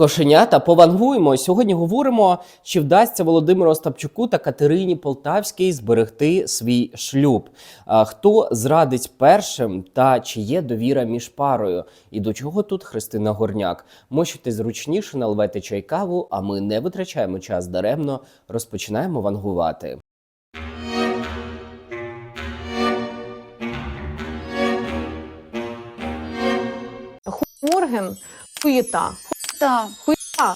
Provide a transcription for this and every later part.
Кошенята, повангуємо. Сьогодні говоримо, чи вдасться Володимиру Остапчуку та Катерині Полтавській зберегти свій шлюб. Хто зрадить першим та чи є довіра між парою? І до чого тут Христина Горняк? Мочите зручніше, наливайте чай каву, а ми не витрачаємо час даремно. Розпочинаємо вангувати. Морген хуєта. Так. Хуєта.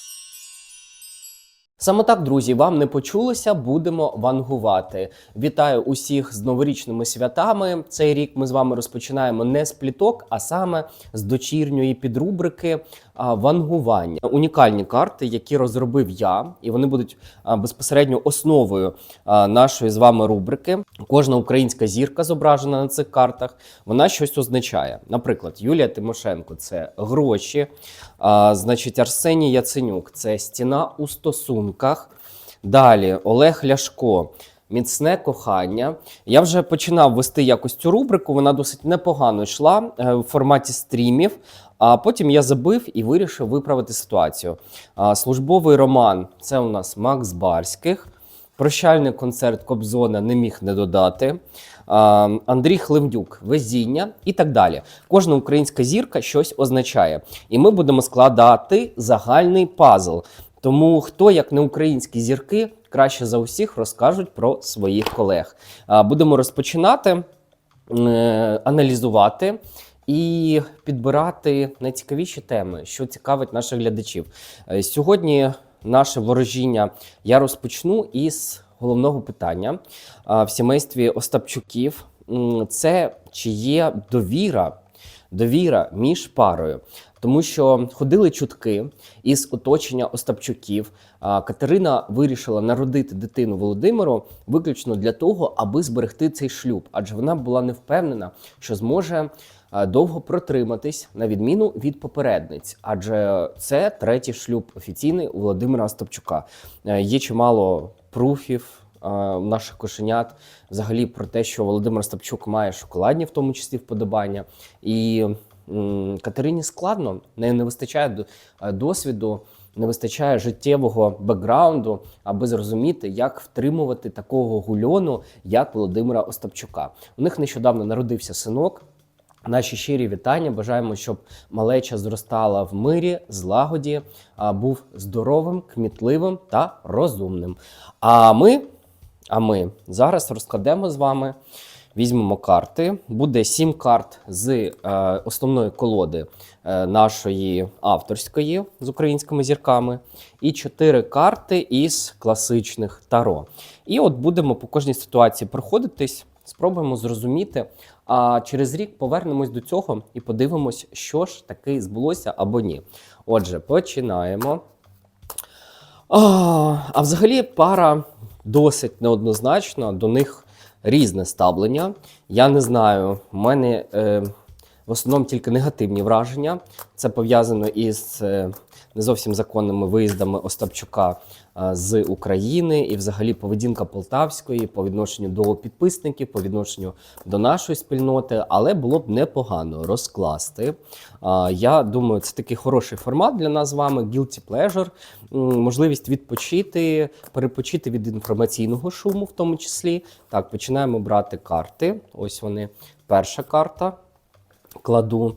Саме так, друзі, вам не почулося, будемо вангувати. Вітаю усіх з новорічними святами. Цей рік ми з вами розпочинаємо не з пліток, а саме з дочірньої підрубрики вангування. Унікальні карти, які розробив я, і вони будуть безпосередньо основою нашої з вами рубрики. Кожна українська зірка зображена на цих картах. Вона щось означає. Наприклад, Юлія Тимошенко це гроші. Значить, Арсеній Яценюк це стіна у стосунках. Далі Олег Ляшко. Міцне кохання. Я вже починав вести якось цю рубрику. Вона досить непогано йшла е, в форматі стрімів. А потім я забив і вирішив виправити ситуацію. Службовий роман це у нас Макс Барських. Прощальний концерт Кобзона не міг не додати. Андрій Хлевдюк, везіння і так далі. Кожна українська зірка щось означає. І ми будемо складати загальний пазл. Тому хто, як не українські зірки, краще за усіх розкажуть про своїх колег. Будемо розпочинати, е, аналізувати і підбирати найцікавіші теми, що цікавить наших глядачів. Е, Сьогодні наше ворожіння я розпочну із головного питання в сімействі Остапчуків. Це чи є довіра, довіра між парою. Тому що ходили чутки із оточення Остапчуків. Катерина вирішила народити дитину Володимиру виключно для того, аби зберегти цей шлюб, адже вона була не впевнена, що зможе довго протриматись на відміну від попередниць, адже це третій шлюб офіційний у Володимира Остапчука. Е, Є чимало пруфів. Наших кошенят взагалі про те, що Володимир Остапчук має шоколадні, в тому числі вподобання, і Катерині складно, не, не вистачає е, досвіду, не вистачає життєвого бекграунду, аби зрозуміти, як втримувати такого гульону, як Володимира Остапчука. У них нещодавно народився синок. Наші щирі вітання. Бажаємо, щоб малеча зростала в мирі, злагоді, був здоровим, кмітливим та розумним. А ми, а ми зараз розкладемо з вами. Візьмемо карти. Буде сім карт з е, основної колоди е, нашої авторської з українськими зірками, і чотири карти із класичних таро. І от будемо по кожній ситуації проходитись, спробуємо зрозуміти. А через рік повернемось до цього і подивимось, що ж таки збулося або ні. Отже, починаємо. А, а взагалі пара досить неоднозначна, до них різне ставлення. Я не знаю, в мене е, в основному тільки негативні враження. Це пов'язано із е, не зовсім законними виїздами Остапчука з України і взагалі поведінка Полтавської по відношенню до підписників, по відношенню до нашої спільноти, але було б непогано розкласти. Я думаю, це такий хороший формат для нас з вами. Guilty pleasure, можливість відпочити, перепочити від інформаційного шуму, в тому числі. Так, починаємо брати карти. Ось вони. Перша карта. Кладу.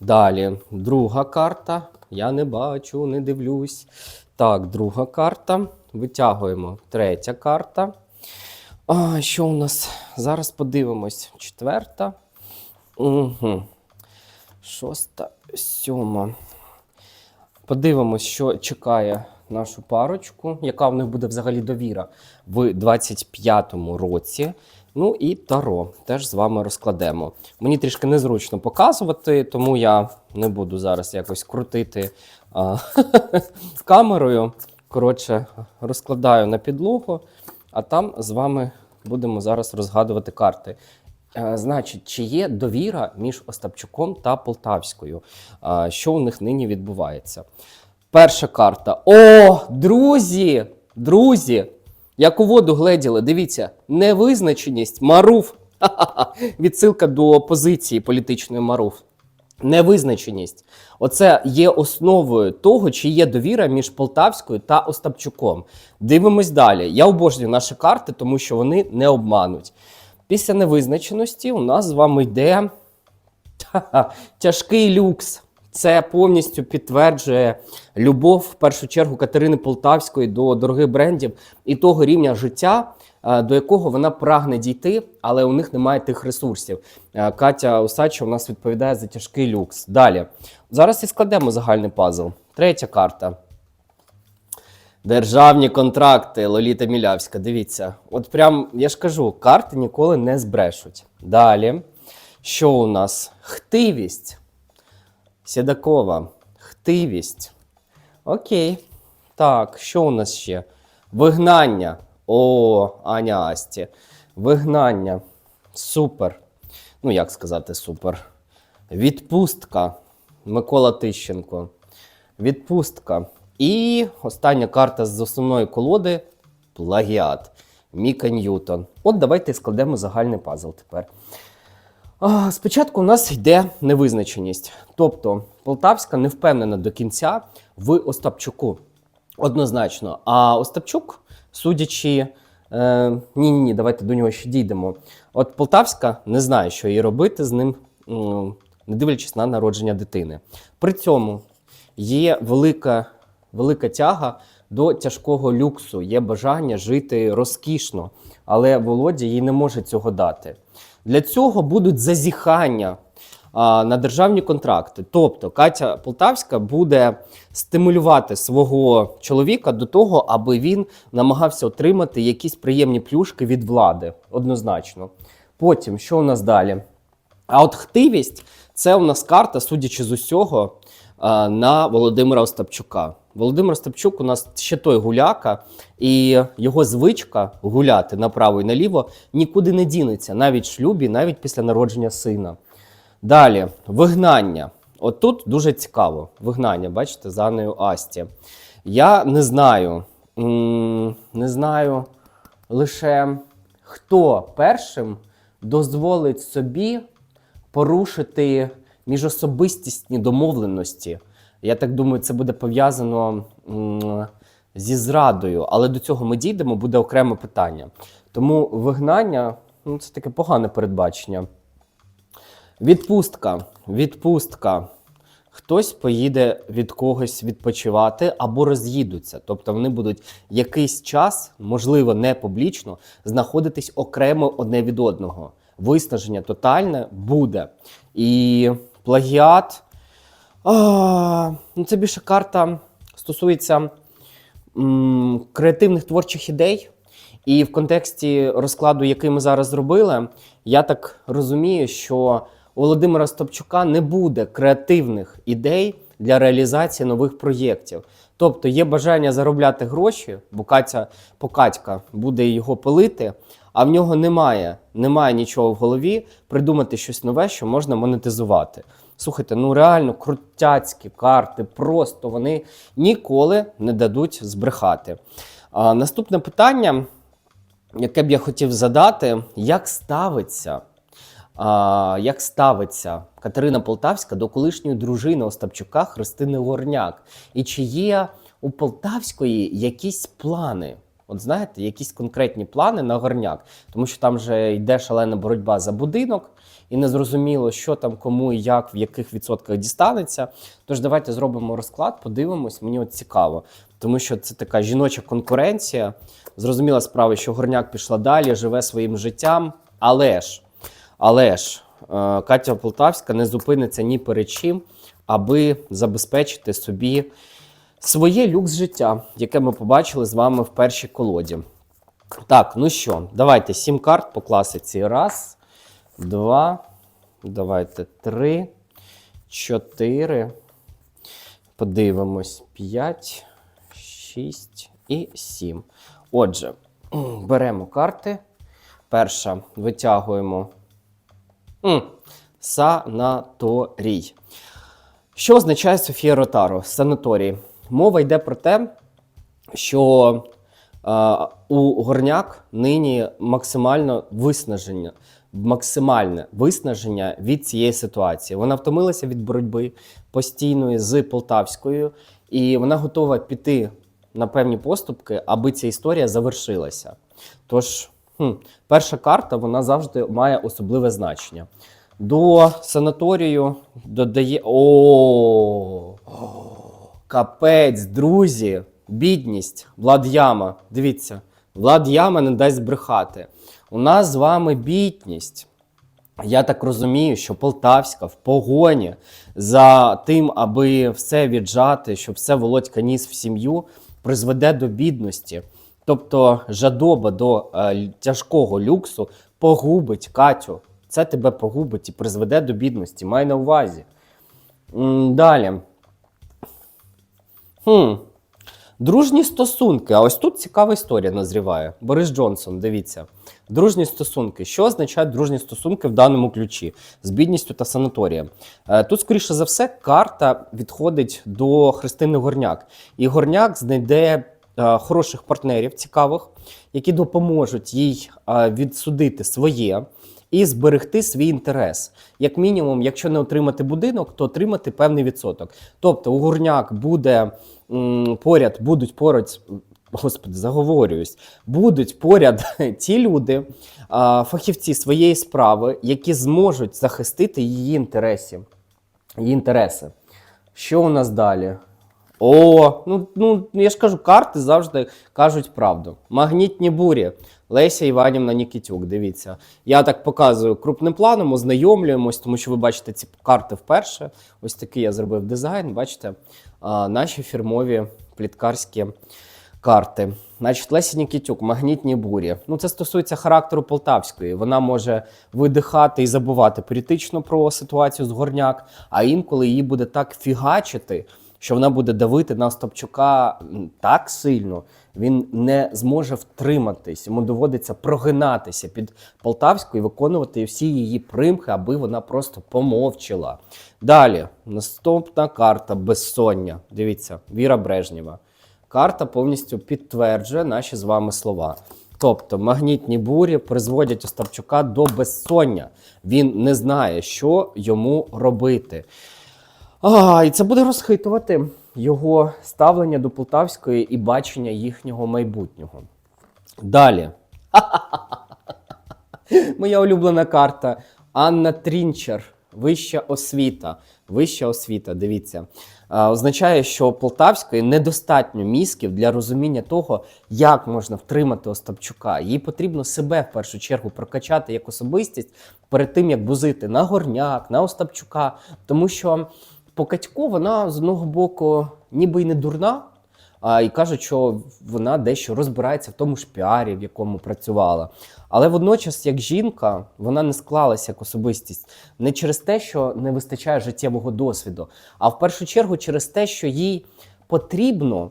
Далі друга карта. Я не бачу, не дивлюсь. Так, друга карта. Витягуємо третя карта. А, що у нас? Зараз подивимось. Четверта. Угу. Шоста, сьома. Подивимось, що чекає нашу парочку, яка в них буде взагалі довіра в 25-му році. Ну і Таро теж з вами розкладемо. Мені трішки незручно показувати, тому я не буду зараз якось крутити а, камерою. Коротше, розкладаю на підлогу, а там з вами будемо зараз розгадувати карти. Е, Значить, чи є довіра між Остапчуком та Полтавською? Що у них нині відбувається? Перша карта. О, друзі! Друзі! Як у воду гледіли, дивіться, невизначеність, маруф. Відсилка до позиції політичної маруф. Невизначеність. Оце є основою того, чи є довіра між Полтавською та Остапчуком. Дивимось далі. Я обожнюю наші карти, тому що вони не обмануть. Після невизначеності у нас з вами йде тяжкий люкс. Це повністю підтверджує любов в першу чергу Катерини Полтавської до дорогих брендів і того рівня життя, е, до якого вона прагне дійти, але у них немає тих ресурсів. Е, Катя Осадча у нас відповідає за тяжкий люкс. Далі. Зараз і складемо загальний пазл. Третя карта. Державні контракти Лоліта Мілявська. Дивіться, от прям я ж кажу, карти ніколи не збрешуть. Далі. Що у нас? Хтивість. Сідакова. Хтивість. Окей. Так, що у нас ще? Вигнання. О, Аня Асті. Вигнання. Супер. Ну, як сказати, супер. Відпустка. Микола Тищенко. Відпустка. І остання карта з основної колоди плагіат. Міка Ньютон. От давайте складемо загальний пазл тепер. Спочатку у нас йде невизначеність. Тобто Полтавська не впевнена до кінця в Остапчуку. Однозначно. А Остапчук, судячи. Е, ні, ні, ні, давайте до нього ще дійдемо. От Полтавська не знає, що їй робити з ним, не дивлячись на народження дитини. При цьому є велика, велика тяга до тяжкого люксу, є бажання жити розкішно, але Володя їй не може цього дати. Для цього будуть зазіхання а, на державні контракти. Тобто Катя Полтавська буде стимулювати свого чоловіка до того, аби він намагався отримати якісь приємні плюшки від влади. Однозначно. Потім, що у нас далі? А от хтивість це у нас карта, судячи з усього, на Володимира Остапчука. Володимир Остапчук у нас ще той гуляка, і його звичка гуляти направо і наліво нікуди не дінеться, навіть в шлюбі, навіть після народження сина. Далі, вигнання. От тут дуже цікаво. Вигнання, бачите, за Анею Асті. Я не знаю, не знаю лише хто першим дозволить собі порушити міжособистісні домовленості. Я так думаю, це буде пов'язано зі зрадою, але до цього ми дійдемо, буде окреме питання. Тому вигнання ну, це таке погане передбачення. Відпустка. Відпустка. Хтось поїде від когось відпочивати або роз'їдуться. Тобто вони будуть якийсь час, можливо, не публічно, знаходитись окремо одне від одного. Виснаження тотальне буде. І плагіат. Ну це більше карта стосується креативних творчих ідей. І в контексті розкладу, який ми зараз зробили, я так розумію, що у Володимира Стопчука не буде креативних ідей для реалізації нових проєктів. Тобто є бажання заробляти гроші, бо Катя Покатька буде його пилити, а в нього немає, немає нічого в голові придумати щось нове, що можна монетизувати. Слухайте, ну реально крутяцькі карти, просто вони ніколи не дадуть збрехати. А, наступне питання, яке б я хотів задати, як ставиться, а, як ставиться Катерина Полтавська до колишньої дружини Остапчука Христини Горняк? І чи є у Полтавської якісь плани? От знаєте, якісь конкретні плани на горняк, тому що там вже йде шалена боротьба за будинок, і незрозуміло, що там кому і як, в яких відсотках дістанеться. Тож давайте зробимо розклад, подивимось. Мені от цікаво, тому що це така жіноча конкуренція. Зрозуміла справа, що горняк пішла далі, живе своїм життям. Але ж, але ж, е, Катя Полтавська не зупиниться ні перед чим, аби забезпечити собі своє люкс життя, яке ми побачили з вами в першій колоді. Так, ну що, давайте сім карт по класиці. Раз, два, давайте три, чотири. Подивимось. П'ять, шість і сім. Отже, беремо карти. Перша витягуємо санаторій. Що означає Софія Ротаро? Санаторій. Мова йде про те, що е, у горняк нині максимально виснаження, максимальне виснаження від цієї ситуації. Вона втомилася від боротьби постійної з Полтавською, і вона готова піти на певні поступки, аби ця історія завершилася. Тож, хм, перша карта вона завжди має особливе значення. До санаторію додає. О, капець, друзі, бідність, Влад Яма. Дивіться, Влад Яма не дасть збрехати. У нас з вами бідність. Я так розумію, що Полтавська в погоні за тим, аби все віджати, щоб все Володька ніс в сім'ю, призведе до бідності. Тобто жадоба до е, тяжкого люксу погубить Катю. Це тебе погубить і призведе до бідності. Май на увазі. Далі. Хм. Дружні стосунки. А ось тут цікава історія назріває. Борис Джонсон, дивіться. Дружні стосунки. Що означають дружні стосунки в даному ключі з бідністю та санаторієм? Е, Тут, скоріше за все, карта відходить до Христини Горняк. І Горняк знайде е, хороших партнерів, цікавих, які допоможуть їй е, відсудити своє і зберегти свій інтерес. Як мінімум, якщо не отримати будинок, то отримати певний відсоток. Тобто, у Горняк буде поряд, будуть поряд. Господи, заговорююсь, будуть поряд ті люди, фахівці своєї справи, які зможуть захистити її інтересів, її інтереси. Що у нас далі? О, ну, ну я ж кажу, карти завжди кажуть правду. Магнітні бурі. Леся Іванівна Нікітюк. Дивіться. Я так показую крупним планом, ознайомлюємось, тому що ви бачите ці карти вперше. Ось такий я зробив дизайн. Бачите, а, наші фірмові пліткарські карти. Значить, Леся Нікітюк, магнітні бурі. Ну, це стосується характеру Полтавської. Вона може видихати і забувати політично про ситуацію з горняк, а інколи її буде так фігачити, що вона буде давити на Остапчука так сильно, він не зможе втриматись. Йому доводиться прогинатися під Полтавською і виконувати всі її примхи, аби вона просто помовчала. Далі, наступна карта безсоння. Дивіться, Віра Брежнєва. Карта повністю підтверджує наші з вами слова. Тобто магнітні бурі призводять Остапчука до безсоння. Він не знає, що йому робити. А, і це буде розхитувати його ставлення до Полтавської і бачення їхнього майбутнього. Далі. Моя улюблена карта Анна Трінчер. Вища освіта. Вища освіта, дивіться. Означає, що Полтавської недостатньо мізків для розуміння того, як можна втримати Остапчука. Їй потрібно себе в першу чергу прокачати як особистість перед тим, як бузити на горняк, на Остапчука. Тому що Покатько, вона з одного боку ніби й не дурна, а, і кажуть, що вона дещо розбирається в тому ж піарі, в якому працювала. Але водночас, як жінка, вона не склалася як особистість не через те, що не вистачає життєвого досвіду, а в першу чергу через те, що їй потрібно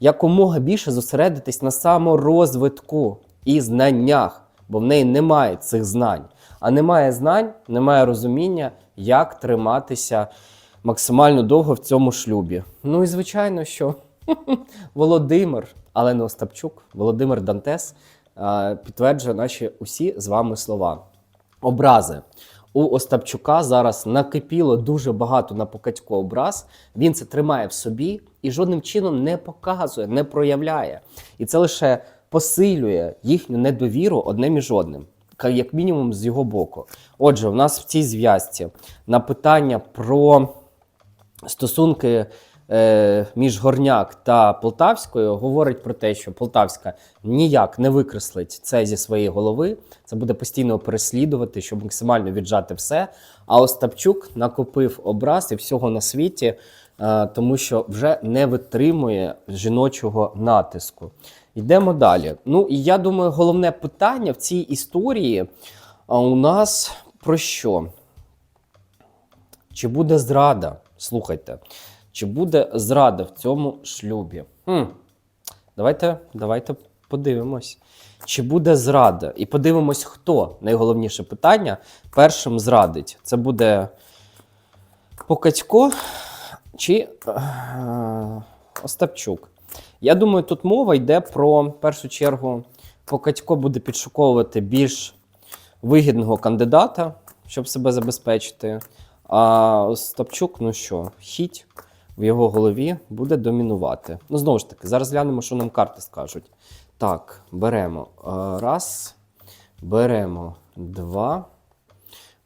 якомога більше зосередитись на саморозвитку і знаннях, бо в неї немає цих знань. А немає знань, немає розуміння, як триматися максимально довго в цьому шлюбі. Ну і звичайно, що Володимир, але не Остапчук, Володимир Дантес е, підтверджує наші усі з вами слова. Образи. У Остапчука зараз накипіло дуже багато на Покатько образ. Він це тримає в собі і жодним чином не показує, не проявляє. І це лише посилює їхню недовіру одне між одним, як мінімум з його боку. Отже, у нас в цій зв'язці на питання про стосунки між Горняк та Полтавською говорить про те, що Полтавська ніяк не викреслить це зі своєї голови. Це буде постійно переслідувати, щоб максимально віджати все. А Остапчук накопив образ і всього на світі, е, тому що вже не витримує жіночого натиску. Йдемо далі. Ну і я думаю, головне питання в цій історії а, у нас про що? Чи буде зрада? Слухайте, чи буде зрада в цьому шлюбі? Хм. Давайте, давайте подивимось. Чи буде зрада? І подивимось, хто найголовніше питання першим зрадить. Це буде Покатько чи е, Остапчук. Я думаю, тут мова йде про в першу чергу, Покатько буде підшуковувати більш вигідного кандидата, щоб себе забезпечити. А Остапчук, ну що, хіть в його голові буде домінувати. Ну, знову ж таки, зараз глянемо, що нам карти скажуть. Так, беремо раз, беремо два,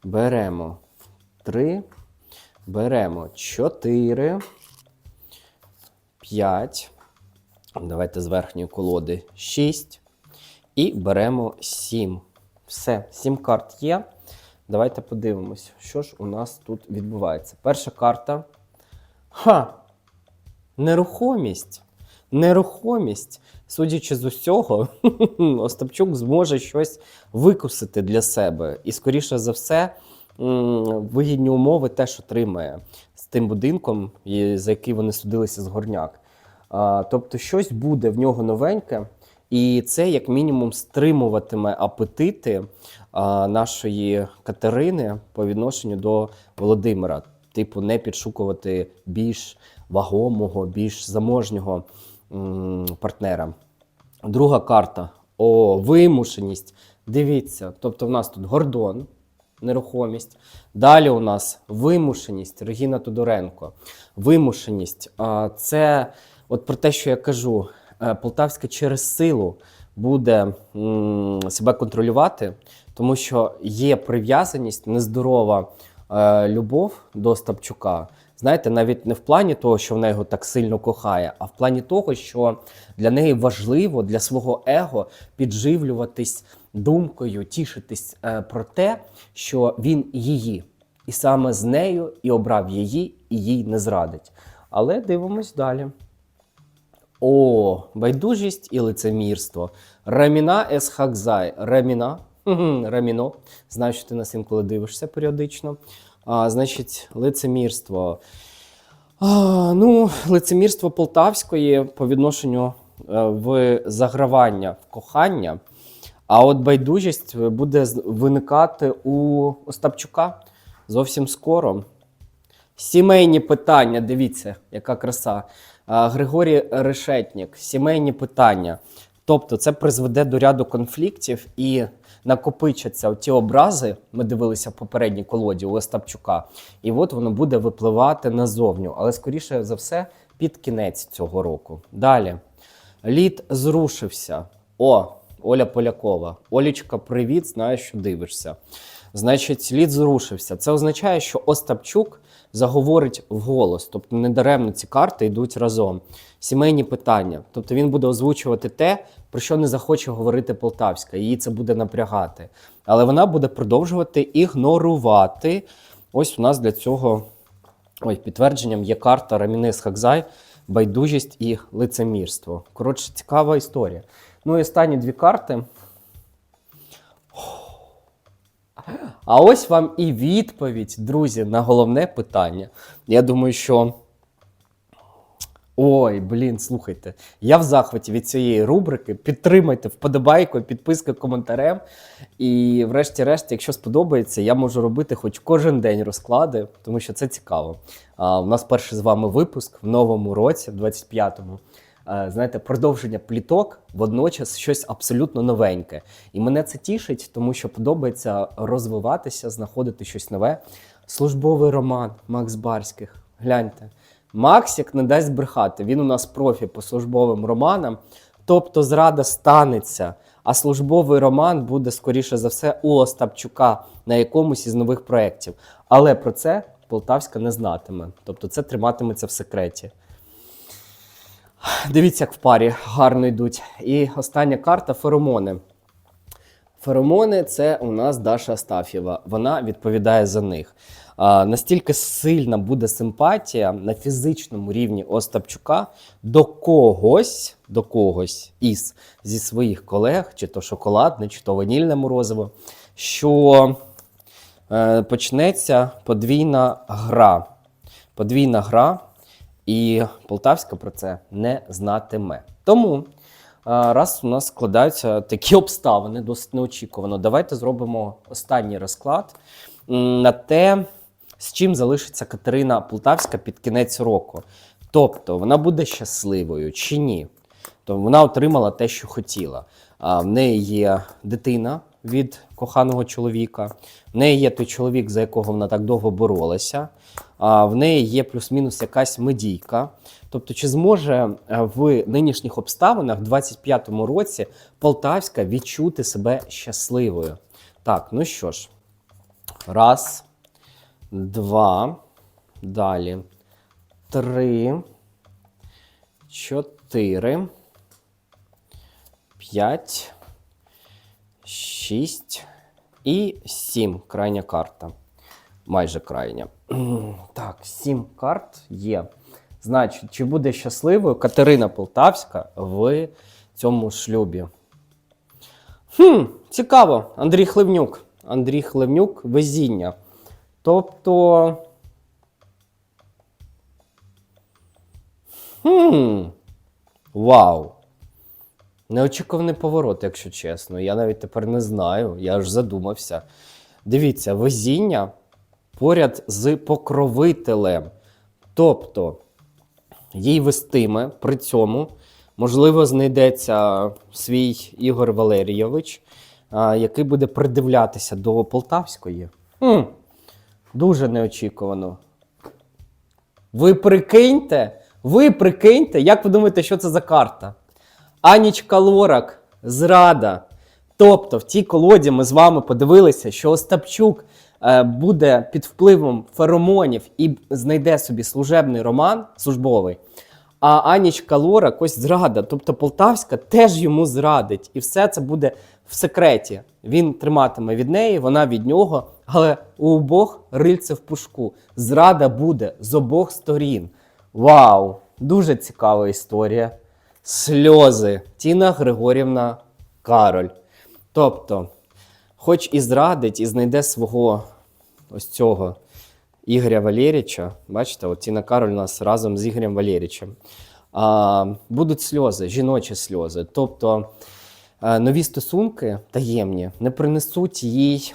беремо три, беремо чотири, п'ять. Давайте з верхньої колоди 6. І беремо 7. Все, 7 карт є. Давайте подивимось, що ж у нас тут відбувається. Перша карта. Ха! Нерухомість. Нерухомість. Судячи з усього, Остапчук зможе щось викусити для себе. І, скоріше за все, вигідні умови теж отримає з тим будинком, за який вони судилися з горняк. Тобто, щось буде в нього новеньке, і це, як мінімум, стримуватиме апетити нашої Катерини по відношенню до Володимира. Типу, не підшукувати більш вагомого, більш заможнього партнера. Друга карта о вимушеність. Дивіться, тобто в нас тут Гордон, нерухомість. Далі у нас вимушеність Регіна Тодоренко. Вимушеність це от про те, що я кажу, е, Полтавська через силу буде себе контролювати, тому що є прив'язаність, нездорова е, любов до Стапчука. Знаєте, навіть не в плані того, що вона його так сильно кохає, а в плані того, що для неї важливо для свого его підживлюватись думкою, тішитись е, про те, що він її, і саме з нею і обрав її, і їй не зрадить. Але дивимось далі. О, байдужість і лицемірство. Раміна Есхакзай. Раміна. Раміно. Знаю, що ти нас інколи дивишся періодично. А, значить, лицемірство. А, ну, лицемірство Полтавської по відношенню е, в загравання в кохання. А от байдужість буде виникати у Остапчука зовсім скоро. Сімейні питання, дивіться, яка краса. Григорій Решетнік, сімейні питання. Тобто це призведе до ряду конфліктів і накопичаться ті образи. Ми дивилися в попередній колоді у Остапчука, і от воно буде випливати назовню, але скоріше за все під кінець цього року. Далі. Лід зрушився. О, Оля Полякова. Олічка, привіт, знаю, що дивишся. Значить, лід зрушився. Це означає, що Остапчук заговорить вголос. Тобто недаремно ці карти йдуть разом. Сімейні питання. Тобто він буде озвучувати те, про що не захоче говорити Полтавська. Її це буде напрягати. Але вона буде продовжувати ігнорувати. Ось у нас для цього ой, підтвердженням є карта Рамінес Хакзай, байдужість і лицемірство. Коротше, цікава історія. Ну і останні дві карти. А ось вам і відповідь, друзі, на головне питання. Я думаю, що. Ой, блін, слухайте. Я в захваті від цієї рубрики. Підтримайте вподобайкою, підписка коментарем. І, врешті-решт, якщо сподобається, я можу робити хоч кожен день розклади, тому що це цікаво. А, у нас перший з вами випуск в новому році, в 25-му. Е, Знаєте, продовження пліток водночас щось абсолютно новеньке. І мене це тішить, тому що подобається розвиватися, знаходити щось нове. Службовий роман Макс Барських. Гляньте. Максик не дасть брехати. Він у нас профі по службовим романам. Тобто зрада станеться, а службовий роман буде, скоріше за все, у Остапчука на якомусь із нових проєктів. Але про це Полтавська не знатиме. Тобто це триматиметься в секреті. Дивіться, як в парі гарно йдуть. І остання карта феромони. Феромони це у нас Даша Астафєва. Вона відповідає за них. А, настільки сильна буде симпатія на фізичному рівні Остапчука до когось, до когось із зі своїх колег, чи то шоколадне, чи то ванільне морозиво, що е, почнеться подвійна гра. Подвійна гра, і Полтавська про це не знатиме. Тому, раз у нас складаються такі обставини, досить неочікувано, давайте зробимо останній розклад на те, з чим залишиться Катерина Полтавська під кінець року. Тобто, вона буде щасливою чи ні? То вона отримала те, що хотіла. В неї є дитина, від коханого чоловіка. В неї є той чоловік, за якого вона так довго боролася. А в неї є плюс-мінус якась медійка. Тобто, чи зможе е, в нинішніх обставинах, в 25-му році, Полтавська відчути себе щасливою? Так, ну що ж, раз, два, далі, три, чотири, п'ять, шість і сім. Крайня карта. Майже крайня. Так, сім карт є. Значить, чи буде щасливою Катерина Полтавська в цьому шлюбі? Хм, цікаво. Андрій Хливнюк. Андрій Хливнюк везіння. Тобто. Хм. Вау. Неочікуваний поворот, якщо чесно. Я навіть тепер не знаю. Я аж задумався. Дивіться, везіння поряд з покровителем. Тобто, їй вестиме при цьому, можливо, знайдеться свій Ігор Валерійович, який буде придивлятися до Полтавської. Хм, дуже неочікувано. Ви прикиньте, ви прикиньте, як ви думаєте, що це за карта? Анічка Лорак, зрада. Тобто, в тій колоді ми з вами подивилися, що Остапчук е, буде під впливом феромонів і знайде собі служебний роман службовий. А Анічка Лорак ось зрада. Тобто Полтавська теж йому зрадить. І все це буде в секреті. Він триматиме від неї, вона від нього, але у обох рильце в пушку. Зрада буде з обох сторін. Вау! Дуже цікава історія. Сльози. Тіна Григорівна Кароль. Тобто, хоч і зрадить, і знайде свого ось цього Ігоря Валєріча. Бачите, от Тіна Кароль у нас разом з Ігорем Валєрічем. А, будуть сльози, жіночі сльози. Тобто е, нові стосунки таємні не принесуть їй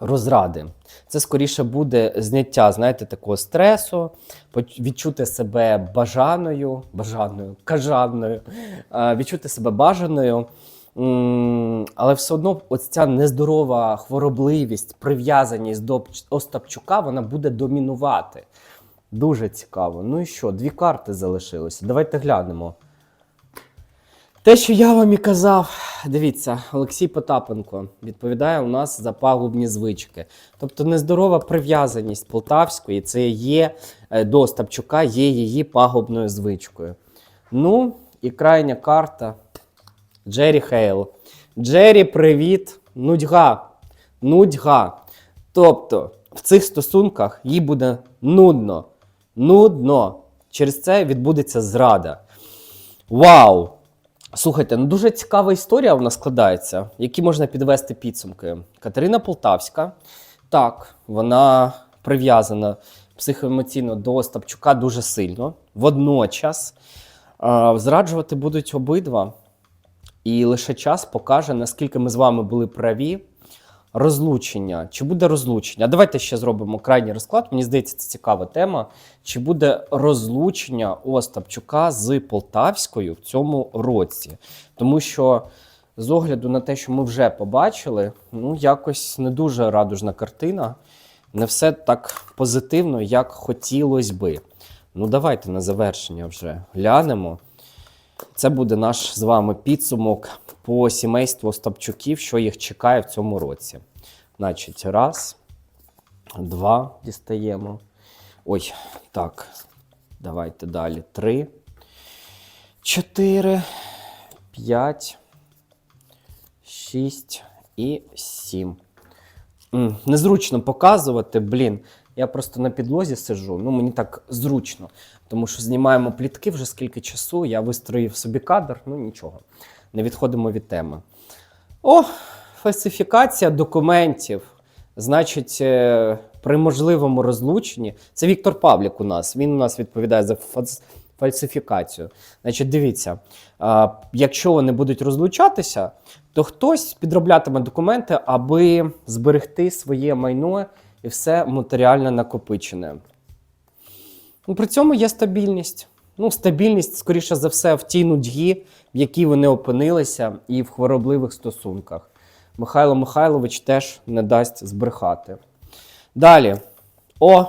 розради. Це скоріше буде зняття, знаєте, такого стресу, відчути себе бажаною, бажаною, кажаною, е, відчути себе бажаною. Але все одно ось ця нездорова хворобливість, прив'язаність до Остапчука, вона буде домінувати. Дуже цікаво. Ну і що, дві карти залишилося. Давайте глянемо. Те, що я вам і казав, дивіться, Олексій Потапенко відповідає у нас за пагубні звички. Тобто нездорова прив'язаність Полтавської, це є е, до Остапчука, є її пагубною звичкою. Ну, і крайня карта Джері Хейл. Джері, привіт, нудьга. Нудьга. Тобто, в цих стосунках їй буде нудно. Нудно. Через це відбудеться зрада. Вау! Слухайте, ну дуже цікава історія у нас складається, які можна підвести підсумки. Катерина Полтавська, так, вона прив'язана психоемоційно до Остапчука дуже сильно. Водночас е, зраджувати будуть обидва. І лише час покаже, наскільки ми з вами були праві. Розлучення. Чи буде розлучення? Давайте ще зробимо крайній розклад. Мені здається, це цікава тема. Чи буде розлучення Остапчука з Полтавською в цьому році? Тому що з огляду на те, що ми вже побачили, ну якось не дуже радужна картина. Не все так позитивно, як хотілося би. Ну, давайте на завершення вже глянемо. Це буде наш з вами підсумок по сімейству Остапчуків, що їх чекає в цьому році. Значить, раз, два дістаємо. Ой, так. Давайте далі. Три, чотири, п'ять, шість і сім. Незручно показувати, блін. Я просто на підлозі сиджу, ну мені так зручно, тому що знімаємо плітки вже скільки часу. Я вистроїв собі кадр, ну нічого, не відходимо від теми. О, фальсифікація документів. Значить, е, при можливому розлученні, це Віктор Павлік у нас. Він у нас відповідає за фальсифікацію. Значить, дивіться, якщо вони будуть розлучатися, то хтось підроблятиме документи, аби зберегти своє майно і все матеріально накопичене. Ну, при цьому є стабільність. Ну, стабільність, скоріше за все, в тій нудьгі, в якій вони опинилися, і в хворобливих стосунках. Михайло Михайлович теж не дасть збрехати. Далі. О,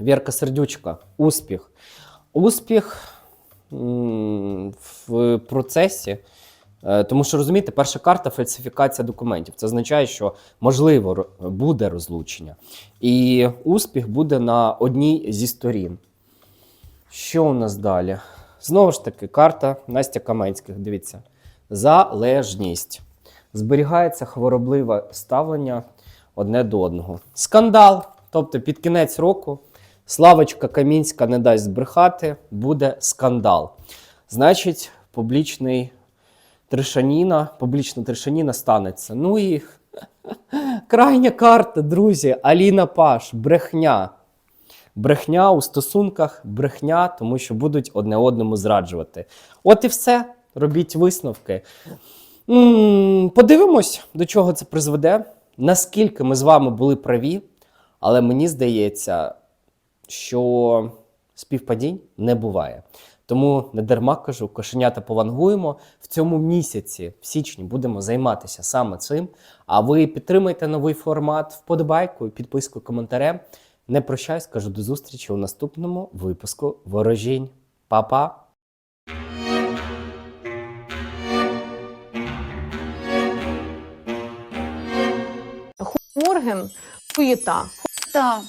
Вірка Сердючка. Успіх. Успіх в процесі. Е, Тому що розумієте, перша карта фальсифікація документів. Це означає, що можливо буде розлучення. І успіх буде на одній зі сторін. Що у нас далі? Знову ж таки, карта Настя Каменських. Дивіться. Залежність. Зберігається хворобливе ставлення одне до одного. Скандал. Тобто під кінець року Славочка Камінська не дасть збрехати, буде скандал. Значить, публічний трешаніна, публічна трешаніна станеться. Ну і крайня карта, друзі, Аліна Паш, брехня. Брехня у стосунках, брехня, тому що будуть одне одному зраджувати. От і все. Робіть висновки. М, Подивимось, до чого це призведе. Наскільки ми з вами були праві, але мені здається, що співпадінь не буває. Тому не дарма кажу, кошенята повангуємо. В цьому місяці, в січні, будемо займатися саме цим. А ви підтримайте новий формат вподобайкою, підпискою, коментарем. Не прощаюсь, кажу до зустрічі у наступному випуску Ворожінь. Па-па! Морген хуєта. Так.